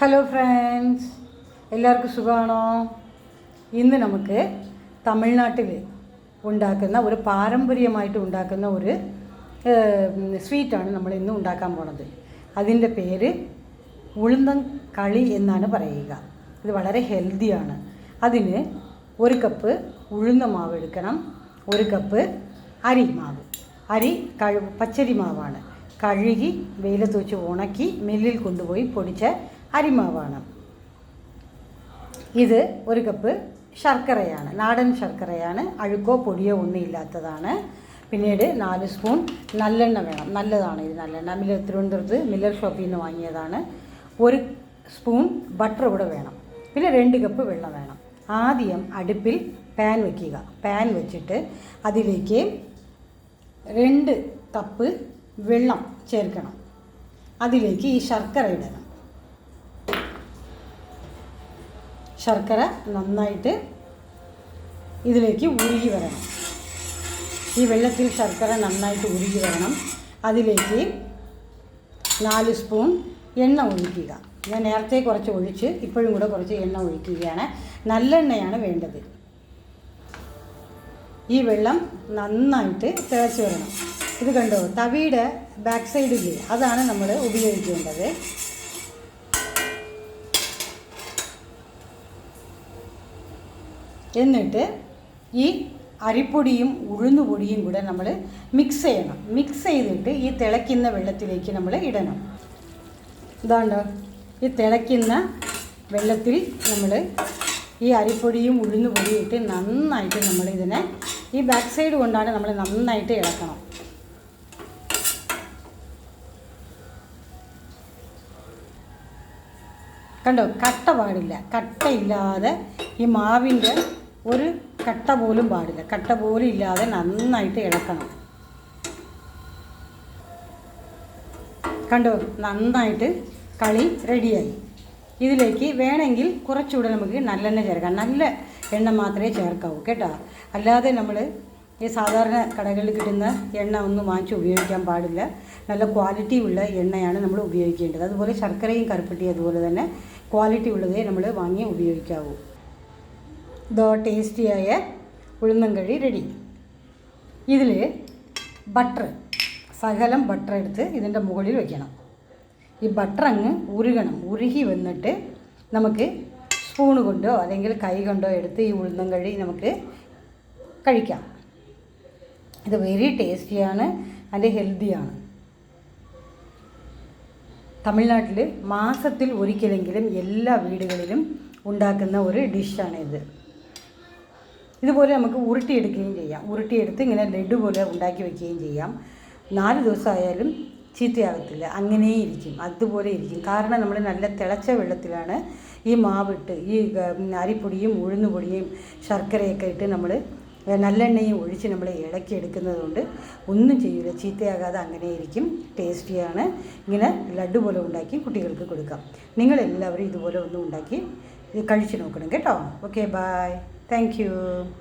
Hello friends എല്ലാവർക്കും സുഖമാണോ? ഇന്ന് നമുക്ക് തമിഴ്നാട്ടിൽ ഉണ്ടാക്കുന്ന ഒരു പാരമ്പര്യമായിട്ട് ഉണ്ടാക്കുന്ന ഒരു സ്വീറ്റാണ് നമ്മൾ ഇന്ന് ഉണ്ടാക്കാൻ പോണത്. അതിന്റെ പേര് ഉഴുന്നൻ കളി എന്നാണ് പറയുക. ഇത് വളരെ ഹെൽത്തിയാണ് അതിന് ഒരു കപ്പ് ഉഴുന്ന മാവ് എടുക്കണം. ഒരു കപ്പ് അരി മാവ്. അരി കഴു പച്ചരി മാവാണ്. കഴുകി വെയിലത്ത് വെച്ച് ഉണക്കി മില്ലിൽ കൊണ്ടുപോയി പൊടിച്ച അരിമാവാണ്. ഇത് ഒരു കപ്പ് ശർക്കരയാണ്. നാടൻ ശർക്കരയാണ്. അഴുക്കോ പൊടിയോ ഒന്നും ഇല്ലാത്തതാണ്. പിന്നീട് നാല് സ്പൂൺ നല്ലെണ്ണ വേണം. നല്ലതാണ് ഇത് നല്ലെണ്ണ. മില്ലർ തിരുവനന്തപുരത്ത് മില്ലർ ഷോപ്പിൽ നിന്ന് വാങ്ങിയതാണ്. ഒരു സ്പൂൺ ബട്ടർ കൂടെ വേണം. പിന്നെ രണ്ട് കപ്പ് വെള്ളം വേണം. ആദ്യം അടുപ്പിൽ പാൻ വയ്ക്കുക പാൻ വെച്ചിട്ട് അതിലേക്ക് രണ്ട് കപ്പ് വെള്ളം ചേർക്കണം. അതിലേക്ക് ഈ ശർക്കര ഇടണം. ശർക്കര നന്നായിട്ട് ഇതിലേക്ക് ഉരുകി വരണം. ഈ വെള്ളത്തിൽ ശർക്കര നന്നായിട്ട് ഉരുകി വരണം. അതിലേക്ക് നാല് സ്പൂൺ എണ്ണ ഒഴിക്കുക. ഞാൻ നേരത്തെ കുറച്ച് ഒഴിച്ച് ഇപ്പോഴും കൂടെ കുറച്ച് എണ്ണ ഒഴിക്കുകയാണ്. നല്ലെണ്ണയാണ് വേണ്ടത്. ഈ വെള്ളം നന്നായിട്ട് തിളച്ച് വരണം. ഇത് കണ്ടോ? തവിയുടെ ബാക്ക് സൈഡിൽ അതാണ് നമ്മൾ ഉപയോഗിക്കേണ്ടത്. എന്നിട്ട് ഈ അരിപ്പൊടിയും ഉഴുന്നുപൊടിയും കൂടെ നമ്മൾ മിക്സ് ചെയ്യണം. മിക്സ് ചെയ്തിട്ട് ഈ തിളയ്ക്കുന്ന വെള്ളത്തിലേക്ക് നമ്മൾ ഇടണം. ഇതാണ്ടോ? ഈ തിളയ്ക്കുന്ന വെള്ളത്തിൽ നമ്മൾ ഈ അരിപ്പൊടിയും ഉഴുന്നുപൊടിയും ഇട്ട് നന്നായിട്ട് നമ്മൾ ഇതിനെ ഈ ബാക്ക് സൈഡ് കൊണ്ടാണ് നമ്മൾ നന്നായിട്ട് ഇളക്കണം. കണ്ടോ? കട്ട പാടില്ല. കട്ടയില്ലാതെ ഈ മാവിന്റെ ഒരു കട്ട പോലും പാടില്ല. കട്ട പോലും ഇല്ലാതെ നന്നായിട്ട് ഇളക്കണം. കണ്ടോ? നന്നായിട്ട് കളി റെഡിയായി. ഇതിലേക്ക് വേണമെങ്കിൽ കുറച്ചുകൂടെ നമുക്ക് നല്ലെണ്ണ ചേർക്കാം. നല്ല എണ്ണ മാത്രമേ ചേർക്കാവൂ കേട്ടോ? അല്ലാതെ നമ്മൾ ഈ സാധാരണ കടകളിൽ കിട്ടുന്ന എണ്ണ ഒന്നും വാങ്ങിച്ച് ഉപയോഗിക്കാൻ പാടില്ല. നല്ല ക്വാളിറ്റി ഉള്ള എണ്ണയാണ് നമ്മൾ ഉപയോഗിക്കേണ്ടത്. അതുപോലെ ശർക്കരയും കറുപ്പട്ടിയും അതുപോലെ തന്നെ ക്വാളിറ്റി ഉള്ളതേ നമ്മൾ വാങ്ങി ഉപയോഗിക്കാവൂ. ഇതോ ടേസ്റ്റിയായ ഉഴുന്നം കഴി റെഡി ഇതിൽ ബട്ടർ സകലം ബട്ടർ എടുത്ത് ഇതിന്റെ മുകളിൽ വയ്ക്കണം ഈ ബട്ടർ അങ്ങ് ഉരുകണം. ഉരുകി വന്നിട്ട് നമുക്ക് സ്പൂൺ കൊണ്ടോ അല്ലെങ്കിൽ കൈ കൊണ്ടോ എടുത്ത് ഈ ഉഴുന്നം കഴി നമുക്ക് കഴിക്കാം. ഇത് വെരി ടേസ്റ്റിയാണ് അതിന്റെ ഹെൽത്തിയാണ് തമിഴ്നാട്ടിൽ മാസത്തിൽ ഒരിക്കലെങ്കിലും എല്ലാ വീടുകളിലും ഉണ്ടാക്കുന്ന ഒരു ഡിഷാണിത് ഇതുപോലെ നമുക്ക് ഉരുട്ടിയെടുക്കുകയും ചെയ്യാം. ഉരുട്ടിയെടുത്ത് ഇങ്ങനെ ലഡു പോലെ ഉണ്ടാക്കി വയ്ക്കുകയും ചെയ്യാം. നാല് ദിവസമായാലും ചീത്തയാകത്തില്ല. അങ്ങനെ ഇരിക്കും അതുപോലെ ഇരിക്കും കാരണം നമ്മൾ നല്ല തിളച്ച വെള്ളത്തിലാണ് ഈ മാവിട്ട് ഈ അരിപ്പൊടിയും ഉഴുന്നുപൊടിയും ശർക്കരയൊക്കെ ഇട്ട് നമ്മൾ നല്ലെണ്ണയും ഒഴിച്ച് നമ്മൾ ഇളക്കി എടുക്കുന്നതുകൊണ്ട് ഒന്നും ചെയ്യില്ല ചീത്തയാകാതെ അങ്ങനെ ഇരിക്കും ടേസ്റ്റിയാണ്. ഇങ്ങനെ ലഡു പോലെ ഉണ്ടാക്കി കുട്ടികൾക്ക് കൊടുക്കാം. നിങ്ങളെല്ലാവരും ഇതുപോലെ ഒന്നും ഉണ്ടാക്കി കഴിച്ചു നോക്കണം കേട്ടോ. Okay bye. Thank you.